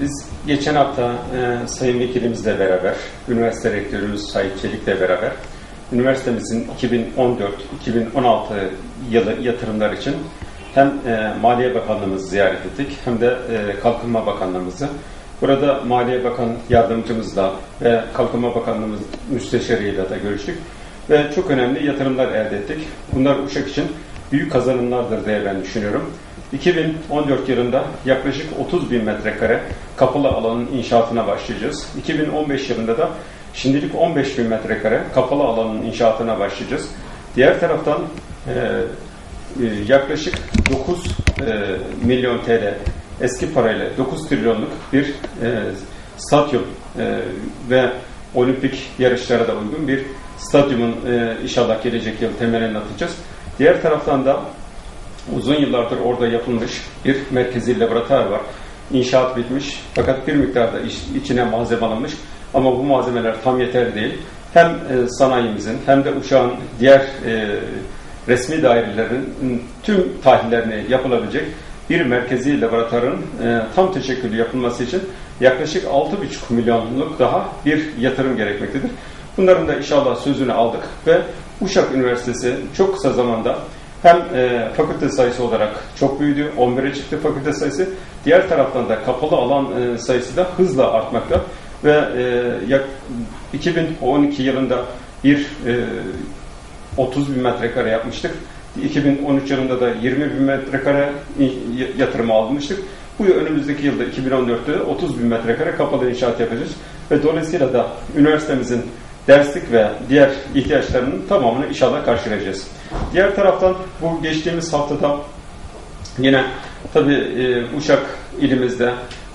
Biz geçen hafta e, Sayın Vekilimizle beraber, Üniversite Rektörümüz Sayın Çelik'le beraber, üniversitemizin 2014-2016 yılı yatırımlar için hem e, Maliye Bakanlığımızı ziyaret ettik hem de e, Kalkınma Bakanlığımızı. Burada Maliye Bakan Yardımcımızla ve Kalkınma Bakanlığımız Müsteşarıyla da görüştük ve çok önemli yatırımlar elde ettik. Bunlar Uşak için büyük kazanımlardır diye ben düşünüyorum. 2014 yılında yaklaşık 30 bin metrekare kapalı alanın inşaatına başlayacağız. 2015 yılında da şimdilik 15 bin metrekare kapalı alanın inşaatına başlayacağız. Diğer taraftan e, e, yaklaşık 9 e, milyon TL eski parayla 9 trilyonluk bir e, stadyum e, ve olimpik yarışlara da uygun bir stadyumun e, inşallah gelecek yıl temelini atacağız. Diğer taraftan da uzun yıllardır orada yapılmış bir merkezi laboratuvar var. İnşaat bitmiş fakat bir miktarda iç, içine malzeme alınmış ama bu malzemeler tam yeterli değil. Hem e, sanayimizin hem de Uşak'ın diğer e, resmi dairelerin tüm tahlillerini yapılabilecek bir merkezi laboratuvarın e, tam teşekküllü yapılması için yaklaşık 6,5 milyonluk daha bir yatırım gerekmektedir. Bunların da inşallah sözünü aldık ve Uşak Üniversitesi çok kısa zamanda hem e, fakülte sayısı olarak çok büyüdü, 11'e çıktı fakülte sayısı. Diğer taraftan da kapalı alan e, sayısı da hızla artmakta ve e, yak, 2012 yılında bir e, 30 bin metrekare yapmıştık. 2013 yılında da 20 bin metrekare yatırım almıştık. Bu önümüzdeki yılda 2014'te 30 bin metrekare kapalı inşaat yapacağız. Ve dolayısıyla da üniversitemizin derslik ve diğer ihtiyaçlarının tamamını inşallah karşılayacağız. Diğer taraftan bu geçtiğimiz haftada yine tabi e, Uşak ilimizde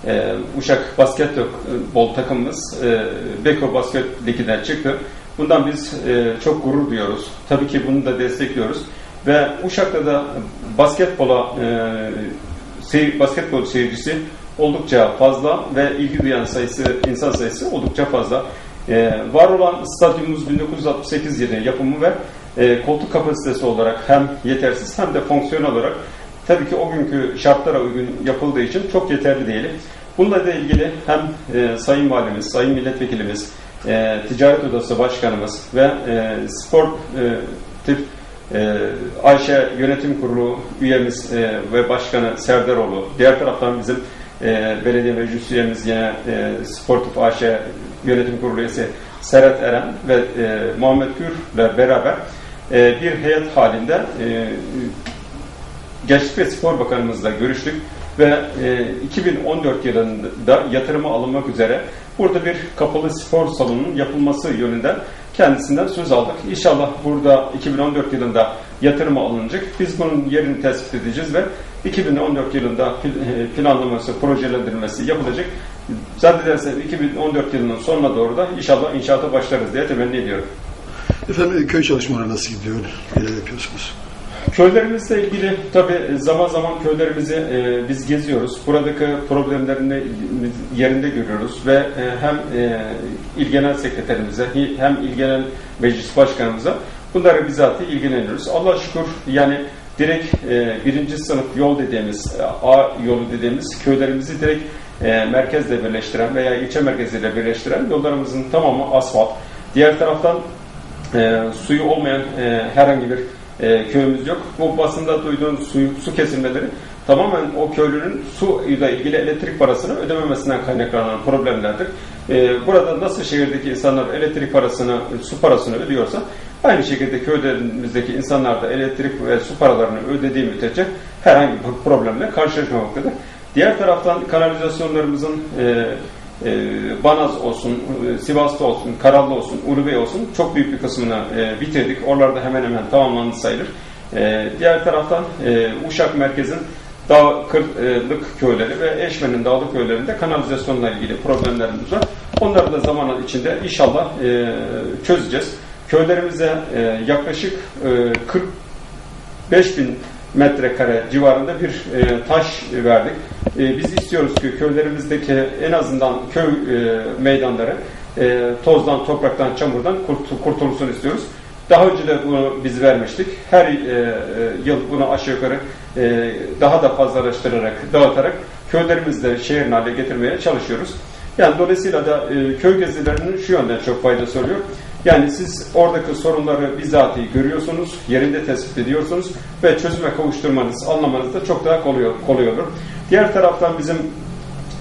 e, Uşak basketbol takımımız e, Beko Basket Ligi'den çıktı. Bundan biz e, çok gurur duyuyoruz. Tabii ki bunu da destekliyoruz. Ve Uşak'ta da basketbola e, seyir, basketbol seyircisi oldukça fazla ve ilgi duyan sayısı, insan sayısı oldukça fazla. E, var olan stadyumumuz 1968 yılı yapımı ve e, koltuk kapasitesi olarak hem yetersiz hem de fonksiyonel olarak tabii ki o günkü şartlara uygun yapıldığı için çok yeterli değil. Bununla da ilgili hem e, Sayın Valimiz, Sayın Milletvekilimiz, e, Ticaret Odası Başkanımız ve e, Spor e, tip e, Ayşe Yönetim Kurulu üyemiz e, ve Başkanı Serdaroğlu, diğer taraftan bizim e, belediye meclis üyemiz yine e, Sportif AŞ Yönetim Kurulu üyesi Serhat Eren ve e, Muhammed Gür'le beraber e, bir heyet halinde e, Gençlik ve Spor Bakanımızla görüştük ve e, 2014 yılında yatırıma alınmak üzere burada bir kapalı spor salonunun yapılması yönünde kendisinden söz aldık. İnşallah burada 2014 yılında yatırıma alınacak. Biz bunun yerini tespit edeceğiz ve 2014 yılında e, planlaması, projelendirilmesi yapılacak. Zannedersem 2014 yılının sonuna doğru da inşallah inşaata başlarız diye temenni ediyorum. Efendim köy çalışmaları nasıl gidiyor? Neler yapıyorsunuz? Köylerimizle ilgili tabi zaman zaman köylerimizi e, biz geziyoruz. Buradaki problemlerini yerinde görüyoruz ve e, hem e, il genel sekreterimize hem il genel meclis başkanımıza bunları bizatihi ilgileniyoruz. Allah şükür yani direkt e, birinci sınıf yol dediğimiz, e, A yolu dediğimiz köylerimizi direkt e, merkezle birleştiren veya ilçe merkeziyle birleştiren yollarımızın tamamı asfalt. Diğer taraftan e, suyu olmayan e, herhangi bir e, köyümüz yok. Bu basında duyduğunuz su, su kesilmeleri tamamen o köylünün su ile ilgili elektrik parasını ödememesinden kaynaklanan problemlerdir. E, burada nasıl şehirdeki insanlar elektrik parasını, su parasını ödüyorsa aynı şekilde köylerimizdeki insanlar da elektrik ve su paralarını ödediği müddetçe herhangi bir problemle karşılaşmamaktadır. Diğer taraftan kanalizasyonlarımızın e, e, Banaz olsun, e, Sivas'ta olsun, Karallı olsun, Ulubey olsun çok büyük bir kısmını e, bitirdik. Oralarda hemen hemen tamamlandı sayılır. E, diğer taraftan e, Uşak merkezin dağ kırlık köyleri ve Eşmen'in dağlık köylerinde kanalizasyonla ilgili problemlerimiz var. Onları da zaman içinde inşallah e, çözeceğiz. Köylerimize e, yaklaşık e, 45 bin metrekare civarında bir e, taş verdik. E, biz istiyoruz ki köylerimizdeki en azından köy e, meydanları e, tozdan, topraktan, çamurdan kurt, kurtulsun istiyoruz. Daha önce de bunu biz vermiştik. Her e, e, yıl bunu aşağı yukarı e, daha da fazlalaştırarak, dağıtarak köylerimizde şehrin hale getirmeye çalışıyoruz. Yani dolayısıyla da e, köy gezilerinin şu yönden çok faydası oluyor. Yani siz oradaki sorunları bizatihi görüyorsunuz, yerinde tespit ediyorsunuz ve çözüme kavuşturmanız, anlamanız da çok daha kolay, kolay olur. Diğer taraftan bizim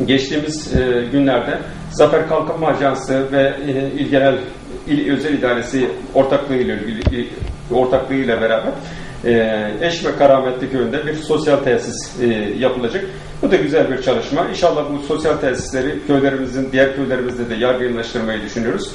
geçtiğimiz e, günlerde Zafer Kalkınma Ajansı ve e, İl Genel İl Özel İdaresi ortaklığıyla ilgili ortaklığıyla beraber e, Eş ve Karametli Köyü'nde bir sosyal tesis e, yapılacak. Bu da güzel bir çalışma. İnşallah bu sosyal tesisleri köylerimizin, diğer köylerimizde de yaygınlaştırmayı düşünüyoruz.